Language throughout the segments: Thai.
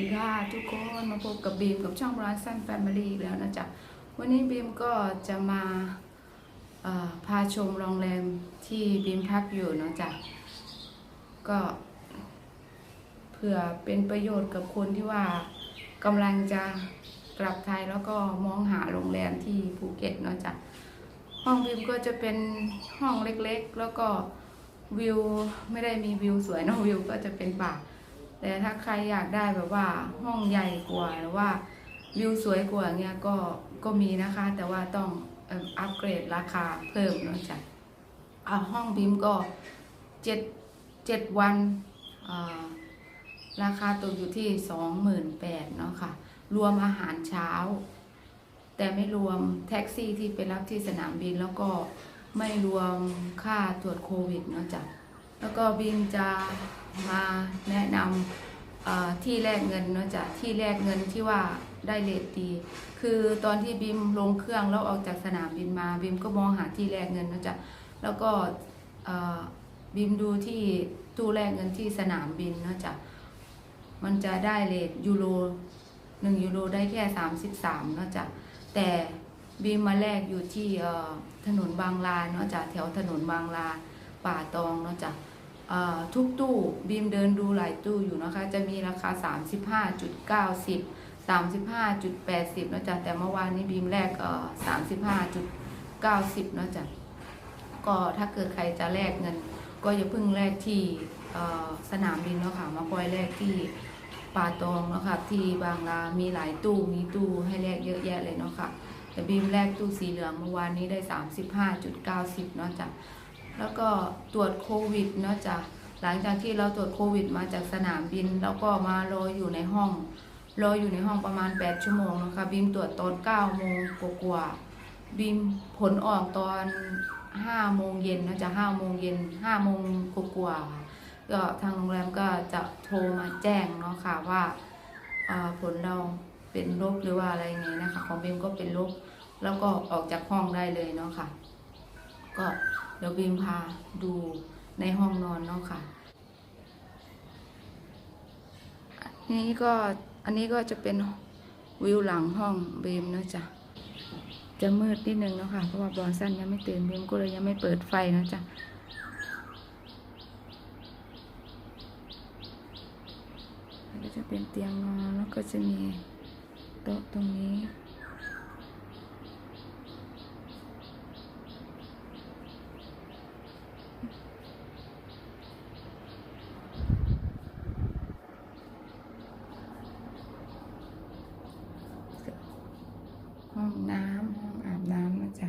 ดีค่ะทุกคนมาพบกับบีมกับช่องร้านสั้นแฟมิลี่แล้วนะจ๊ะวันนี้บีมก็จะมาพาชมโรงแรมที่บีมพักอยู่นะจ๊ะก็เผื่อเป็นประโยชน์กับคนที่ว่ากำลังจะกลับไทยแล้วก็มองหาโรงแรมที่ภูเก็ตเนาะจ๊ะห้องบีมก็จะเป็นห้องเล็กๆ แล้วก็วิวไม่ได้มีวิวสวยนะวิวก็จะเป็นป่า แต่ถ้าใครอยากได้แบบว่าห้องใหญ่กว่าหรือว่าวิวสวยกว่าเงี้ยก็ก็มีนะคะ แต่ว่าต้องอัปเกรดราคาเพิ่มเนาะจ้ะอะห้องบิมก็เจ็ดเจ็ดวันราคาตกอยู่ที่สองหมื่นแปดเนาะค่ะ รวมอาหารเช้า แต่ไม่รวมแท็กซี่ที่ไปรับที่สนามบินแล้วก็ไม่รวมค่าตรวจโควิดเนาะจ้ะแล้วก็บิมจะ มาแนะนำที่แลกเงินเนาะจ้ะที่แลกเงินที่ว่าได้เลทดี คือตอนที่บิมลงเครื่องแล้วออกจากสนามบินมาบิมก็มองหาที่แลกเงินเนาะจ้ะแล้วก็บิมดูที่ตู้แลกเงินที่สนามบินเนาะจ้ะมันจะได้เลทยูโรหนึ่งยูโรได้แค่สามสิบสามเนาะจ้ะแต่บิมมาแลกอยู่ที่ถนนบางลาเนาะจ้ะแถวถนนบางลาป่าตองเนาะจ้ะ ทุกตู้บีมเดินดูหลายตู้อยู่นะคะ จะมีราคา 35.90 35.80นะจ๊ะแต่เมื่อวานนี้บีมแรกเอ่อ35.90นะจ๊ะก็ถ้าเกิดใครจะแลกเงิน ก็อย่าเพิ่งแลกที่สนามบินเนาะค่ะมาคอยแลกที่ป่าตองเนาะค่ะที่บางลามีหลายตู้มีตู้ให้แลกเยอะแยะเลยเนาะค่ะแต่บีมแลกตู้สีเหลืองเมื่อวานนี้ได้ 35.90เนาะจ้ะ แล้วก็ตรวจโควิดเนาะจ้ะหลังจากที่เราตรวจโควิดมาจากสนามบิน แล้วก็มารออยู่ในห้องรออยู่ในห้องประมาณ 8 ชั่วโมงนะคะบิมตรวจตอน9โมงกว่าๆบิมผลออกตอน5โมงเย็นนะจ๊ะ5โมงเย็น5โมงกว่าๆค่ะก็ทางโรงแรมก็จะโทรมาแจ้งเนาะค่ะว่าผลเราเป็นลบหรือว่าอะไรไงนะคะ ของบิมก็เป็นลบแล้วก็ออกจากห้องได้เลยเนาะค่ะ ก็ เดี๋ยวบีมพาดูในห้องนอนเนาะค่ะ นี้ก็อันนี้ก็จะเป็นวิวหลังห้องบีมนะจ๊ะ จะมืดนิดนึงเนาะค่ะ เพราะว่าบอลสั้นยังไม่ตื่นบีมก็เลยยังไม่เปิดไฟนะจ๊ะอันนี้จะเป็นเตียงนอนแล้วก็จะมีโต๊ะตรงนี้ ห้องน้ำห้องอาบน้ำนะจ๊ะ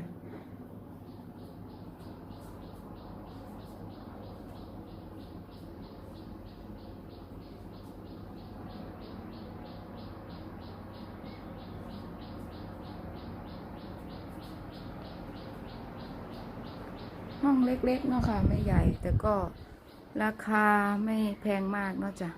ห้องเล็กๆเนาะค่ะ ไม่ใหญ่ แต่ก็ราคาไม่แพงมากเนาะจ้ะ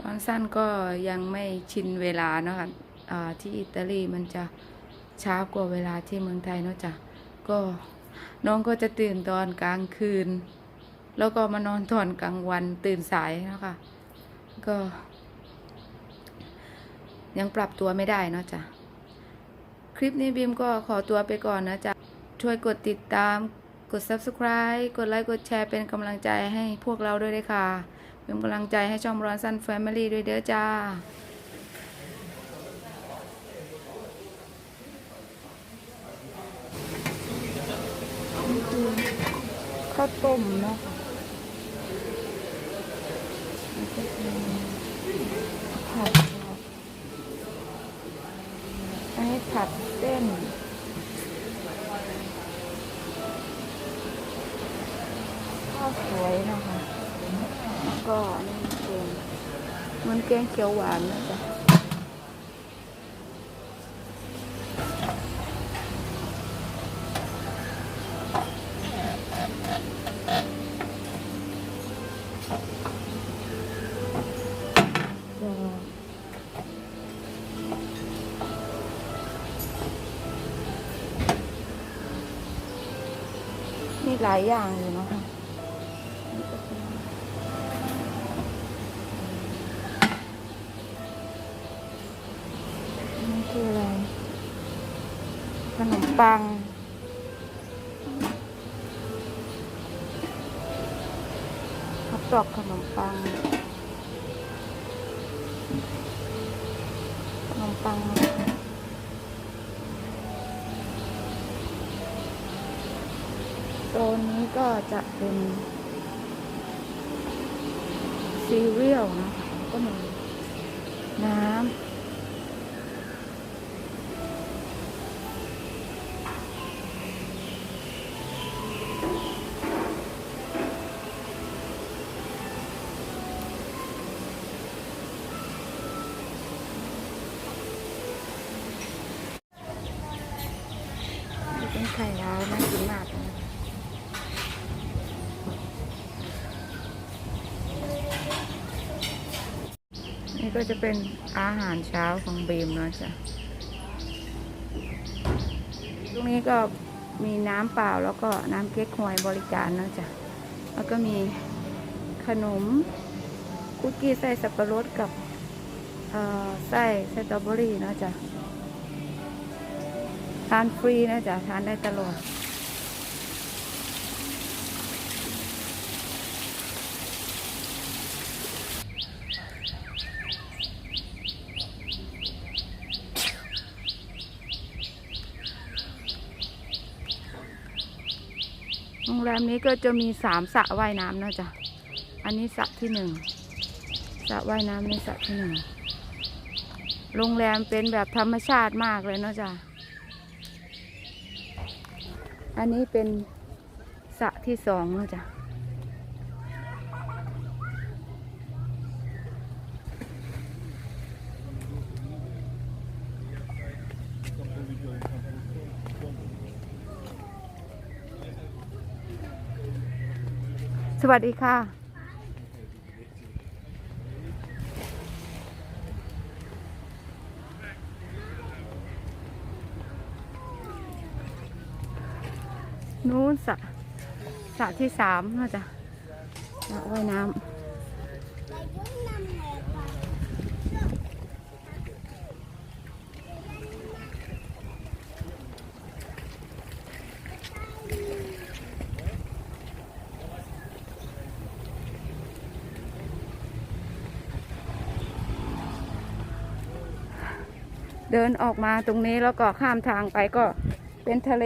นอนสั้นก็ยังไม่ชินเวลาเนาะค่ะอ่าที่อิตาลีมันจะช้ากว่าเวลาที่เมืองไทยเนาะจ้ะก็น้องก็จะตื่นตอนกลางคืน แล้วก็มานอนตอนกลางวันตื่นสายเนาะคะก็ ยังปรับตัวไม่ได้เนาะจ้ะ คลิปนี้บีมก็ขอตัวไปก่อนนะจ๊ะ ช่วยกดติดตาม กด subscribe กดไลค์ กดแชร์เป็นกำลังใจให้พวกเราด้วยเลยค่ะ เป็นกำลังใจให้ช่องรอนซันแฟมิลี่ด้วยเด้อจ้าข้าวต้มเนาะผัด อันนี้ผัดเส้นข้าวสวยนะคะแล้วก็อันนี้แกงเหมันแกงเขียวหวานนะจ๊ะ หลายอย่างอยู่เนาะคืออะไร ขนมปัง ขับดอกขนมปัง ขนมปัง โซนนี้ก็จะเป็นซีเรียลนะคะ ก็มีน้ำนี่เป็นไข่ดาวน่ากินมากเลย นี่ ก็จะเป็นอาหารเช้าของบีมนะจ้ะตรงนี้ก็มีน้ำเปล่าแล้วก็น้ำเก๊กฮวยบริการนะจ้ะแล้วก็มีขนมคุกกี้ไส้สับปะรดกับเอ่อไส้สตรอเบอรี่นะจ้ะทานฟรีนะจ๊ะ ทานได้ตลอด โรงแรมนี้ก็จะมีสามสระว่ายน้ำนะจ๊ะ อันนี้สระที่หนึ่งสระว่ายน้ำในสระที่หนึ่งโรงแรมเป็นแบบธรรมชาติมากเลยเนาะจ๊ะ อันนี้เป็นสระที่สองเนาะจ๊ะ สวัสดีค่ะ นู้นสระสระที่สามน่าจะสระว่ายน้ำ เดินออกมาตรงนี้แล้วก็ข้ามทางไปก็เป็นทะเล